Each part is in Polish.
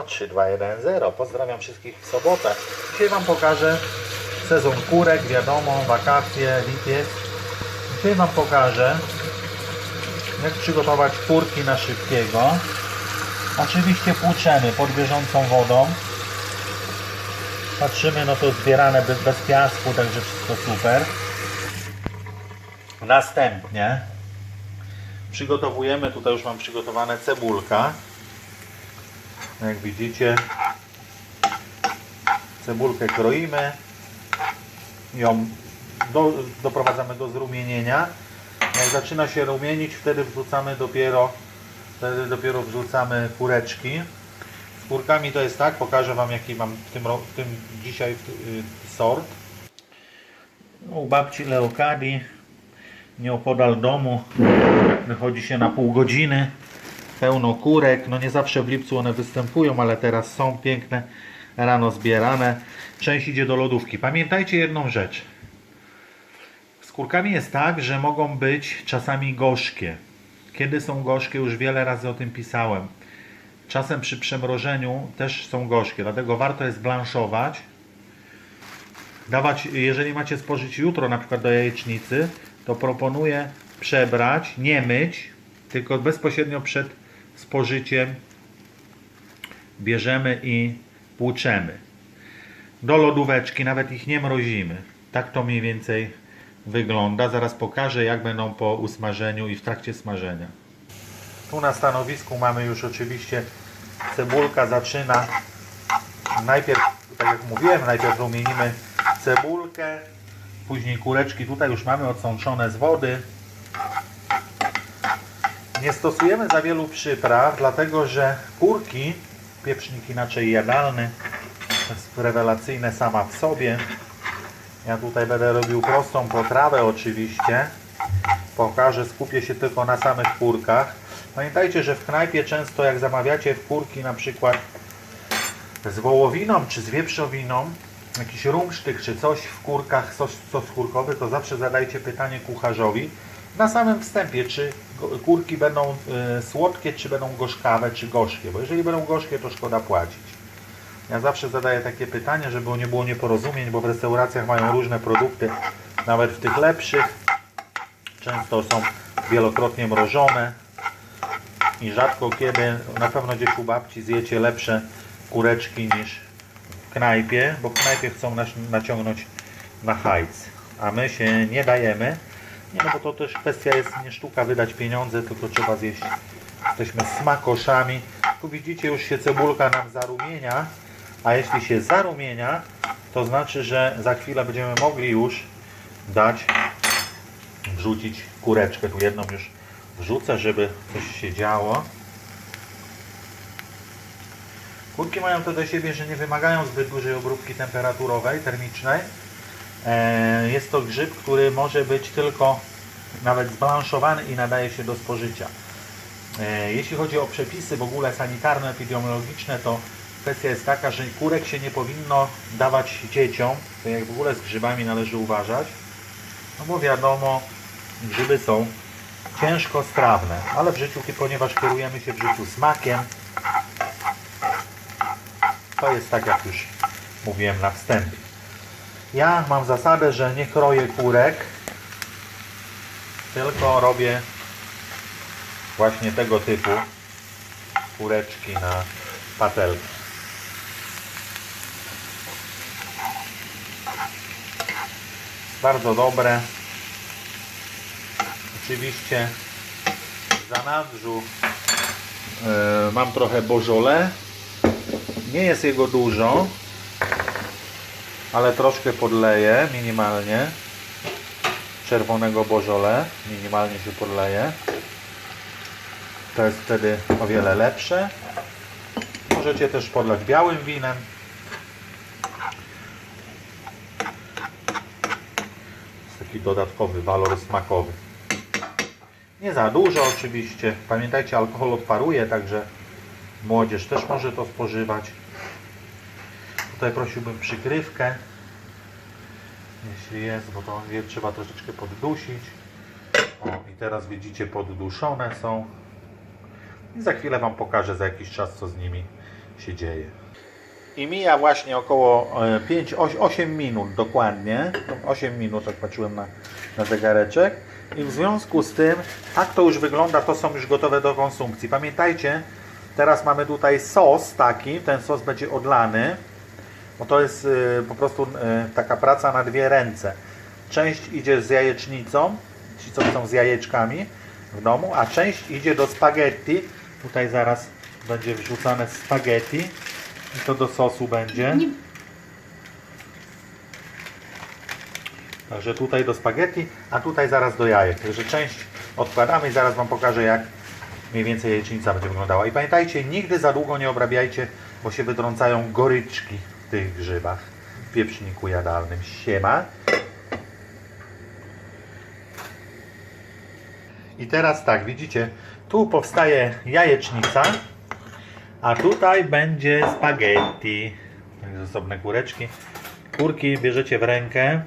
No 3, 2, 1, 0. Pozdrawiam wszystkich w sobotę. Dzisiaj Wam pokażę sezon kurek, wiadomo, wakacje, lipiec. Dzisiaj Wam pokażę jak przygotować kurki na szybkiego. Oczywiście płuczemy pod bieżącą wodą. Patrzymy, no to zbierane bez, bez piasku, także wszystko super. Następnie przygotowujemy, tutaj już mam przygotowane cebulka. Jak widzicie, cebulkę kroimy, ją do, doprowadzamy do zrumienienia. Jak zaczyna się rumienić, wtedy wrzucamy dopiero, wtedy dopiero wrzucamy kureczki. Z kurkami to jest tak, pokażę Wam jaki mam w tym, w tym dzisiaj y, sort. U babci Leokadii, nieopodal domu, wychodzi się na pół godziny, pełno kurek, no nie zawsze w lipcu one występują, ale teraz są piękne, rano zbierane. Część idzie do lodówki. Pamiętajcie jedną rzecz. Z kurkami jest tak, że mogą być czasami gorzkie. Kiedy są gorzkie, już wiele razy o tym pisałem. Czasem przy przemrożeniu też są gorzkie, dlatego warto jest blanszować. Dawać, jeżeli macie spożyć jutro na przykład do jajecznicy, to proponuję przebrać, nie myć, tylko bezpośrednio przed spożyciem bierzemy i płuczemy. Do lodóweczki, nawet ich nie mrozimy. Tak to mniej więcej wygląda. Zaraz pokażę, jak będą po usmażeniu i w trakcie smażenia. Tu na stanowisku mamy już oczywiście cebulka zaczyna. Najpierw, tak jak mówiłem, najpierw rumienimy cebulkę, później kureczki. Tutaj już mamy odsączone z wody. Nie stosujemy za wielu przypraw, dlatego że kurki, pieprznik inaczej jadalny, jest rewelacyjne sama w sobie. Ja tutaj będę robił prostą potrawę oczywiście. Pokażę, skupię się tylko na samych kurkach. Pamiętajcie, że w knajpie często jak zamawiacie w kurki na przykład z wołowiną czy z wieprzowiną, jakiś rumsztyk czy coś w kurkach, sos, sos kurkowy, to zawsze zadajcie pytanie kucharzowi na samym wstępie, czy kurki będą y, słodkie, czy będą gorzkawe, czy gorzkie. Bo jeżeli będą gorzkie, to szkoda płacić. Ja zawsze zadaję takie pytanie, żeby nie było nieporozumień, bo w restauracjach mają różne produkty, nawet w tych lepszych. Często są wielokrotnie mrożone i rzadko kiedy, na pewno gdzieś u babci zjecie lepsze kureczki niż w knajpie, bo w knajpie chcą nas naciągnąć na hajc, a my się nie dajemy. Nie, no bo to też kwestia jest nie sztuka wydać pieniądze, tylko trzeba zjeść. Jesteśmy smakoszami. Tu widzicie, już się cebulka nam zarumienia, a jeśli się zarumienia, to znaczy, że za chwilę będziemy mogli już dać, wrzucić kureczkę. Tu jedną już wrzucę, żeby coś się działo. Kurki mają to do siebie, że nie wymagają zbyt dużej obróbki temperaturowej, termicznej. E, Jest to grzyb, który może być tylko nawet zblanszowany i nadaje się do spożycia. E, Jeśli chodzi o przepisy w ogóle sanitarno-epidemiologiczne, to kwestia jest taka, że kurek się nie powinno dawać dzieciom, to jak w ogóle z grzybami należy uważać, no bo wiadomo, grzyby są ciężko strawne, ale w życiu, ponieważ kierujemy się w życiu smakiem, to jest tak jak już mówiłem na wstępie. Ja mam zasadę, że nie kroję kurek, tylko robię właśnie tego typu kureczki na patelki. Bardzo dobre. Oczywiście w zanadrzu e, mam trochę bożole. Nie jest jego dużo, ale troszkę podleję minimalnie. Czerwonego bożole minimalnie się podleje to jest wtedy o wiele lepsze. Możecie też podlać białym winem. Jest taki dodatkowy walor smakowy. Nie za dużo oczywiście. Pamiętajcie alkohol odparuje także młodzież też może to spożywać Tutaj prosiłbym przykrywkę, jeśli jest, bo to je trzeba troszeczkę poddusić. O, i teraz widzicie, podduszone są. I za chwilę Wam pokażę za jakiś czas, co z nimi się dzieje. I mija właśnie około 5-8 minut dokładnie. 8 minut, jak patrzyłem na, na zegareczek. I w związku z tym, tak to już wygląda, to są już gotowe do konsumpcji. Pamiętajcie, teraz mamy tutaj sos taki, ten sos będzie odlany, bo to jest y, po prostu y, taka praca na dwie ręce. Część idzie z jajecznicą, ci co są z jajeczkami w domu, a część idzie do spaghetti. Tutaj zaraz będzie wrzucane spaghetti i to do sosu będzie. Także tutaj do spaghetti, a tutaj zaraz do jajek. Także część odkładamy i zaraz Wam pokażę jak mniej więcej jajecznica będzie wyglądała. I pamiętajcie, nigdy za długo nie obrabiajcie, bo się wydrącają goryczki tych grzybach w pieprzniku jadalnym. Siema. I teraz tak, widzicie, tu powstaje jajecznica, a tutaj będzie spaghetti. Osobne kureczki. Kurki bierzecie w rękę.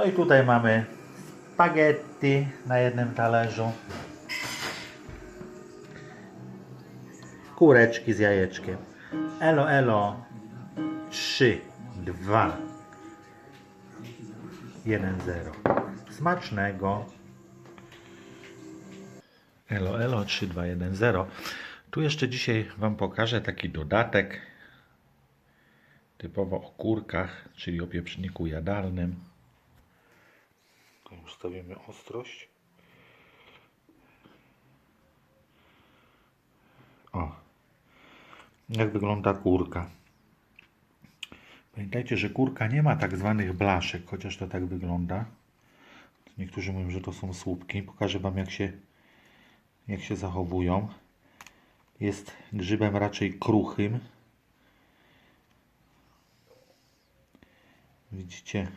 No i tutaj mamy spaghetti na jednym talerzu. Kureczki z jajeczkiem. Elo, elo. 3, 2, 1, 0. Smacznego. Elo, elo, 3, 2, 1, 0. Tu jeszcze dzisiaj Wam pokażę taki dodatek typowo o kurkach, czyli o pieprzniku jadalnym. Tu ustawimy ostrość. O, jak wygląda kurka. Pamiętajcie, że kurka nie ma tak zwanych blaszek, chociaż to tak wygląda. Niektórzy mówią, że to są słupki. Pokażę Wam, jak się, jak się zachowują. Jest grzybem raczej kruchym. Widzicie,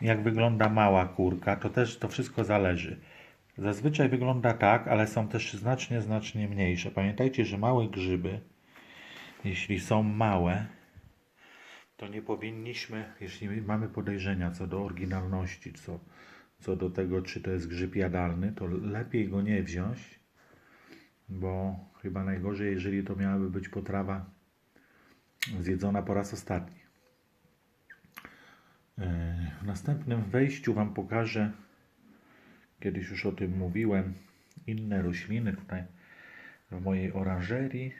jak wygląda mała kurka, to też to wszystko zależy. Zazwyczaj wygląda tak, ale są też znacznie, znacznie mniejsze. Pamiętajcie, że małe grzyby, jeśli są małe, to nie powinniśmy, jeśli mamy podejrzenia co do oryginalności, co, co do tego, czy to jest grzyb jadalny, to lepiej go nie wziąć, bo chyba najgorzej, jeżeli to miałaby być potrawa zjedzona po raz ostatni. W następnym wejściu Wam pokażę, kiedyś już o tym mówiłem, inne rośliny tutaj w mojej oranżerii.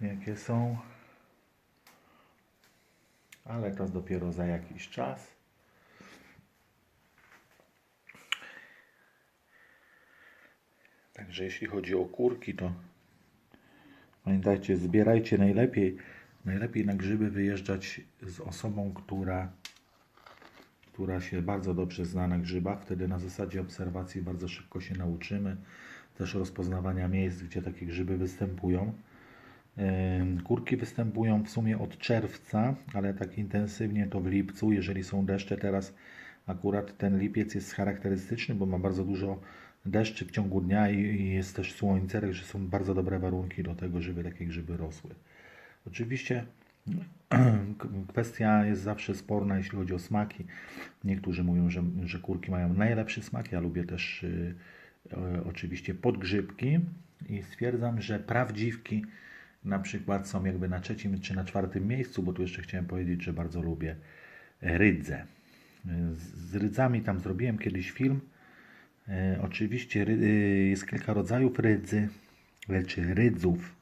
Jakie są. Ale to dopiero za jakiś czas. Także jeśli chodzi o kurki, to pamiętajcie, zbierajcie najlepiej Najlepiej na grzyby wyjeżdżać z osobą, która, która się bardzo dobrze zna na grzybach. Wtedy na zasadzie obserwacji bardzo szybko się nauczymy. Też rozpoznawania miejsc, gdzie takie grzyby występują. Kurki występują w sumie od czerwca, ale tak intensywnie to w lipcu, jeżeli są deszcze. Teraz akurat ten lipiec jest charakterystyczny, bo ma bardzo dużo deszczy w ciągu dnia i jest też słońce, także są bardzo dobre warunki do tego, żeby takie grzyby rosły. Oczywiście kwestia jest zawsze sporna, jeśli chodzi o smaki. Niektórzy mówią, że, że kurki mają najlepszy smak. Ja lubię też y, e, oczywiście podgrzybki i stwierdzam, że prawdziwki na przykład są jakby na trzecim czy na czwartym miejscu, bo tu jeszcze chciałem powiedzieć, że bardzo lubię rydze. Z, rydzami tam zrobiłem kiedyś film E, oczywiście y, jest kilka rodzajów rydzy, czy rydzów,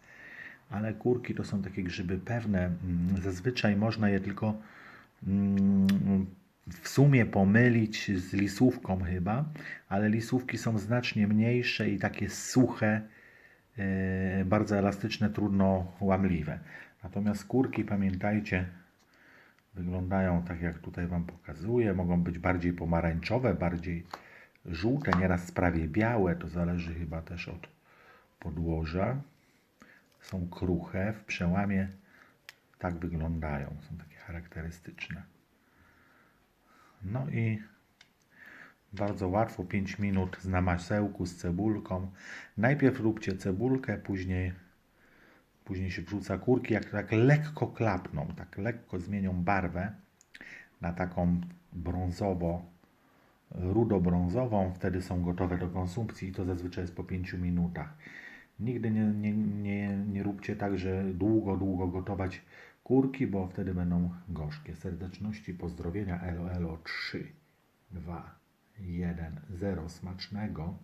ale kurki to są takie grzyby pewne. Mm, Zazwyczaj można je tylko mm, w sumie pomylić z lisówką chyba, ale lisówki są znacznie mniejsze i takie suche, e, bardzo elastyczne, trudno łamliwe. Natomiast kurki, pamiętajcie, wyglądają tak jak tutaj Wam pokazuję. Mogą być bardziej pomarańczowe, bardziej żółte, nieraz prawie białe. To zależy chyba też od podłoża. Są kruche, w przełamie tak wyglądają. Są takie charakterystyczne. No i bardzo łatwo, 5 minut na masełku z cebulką. Najpierw róbcie cebulkę, później, później się wrzuca kurki. Jak tak lekko klapną, tak lekko zmienią barwę na taką brązowo, rudo-brązową, wtedy są gotowe do konsumpcji i to zazwyczaj jest po 5 minutach. Nigdy nie, nie, nie, nie róbcie tak, że długo, długo gotować kurki, bo wtedy będą gorzkie. Serdeczności, pozdrowienia, elo, elo, 3, 2, 1, 0, smacznego.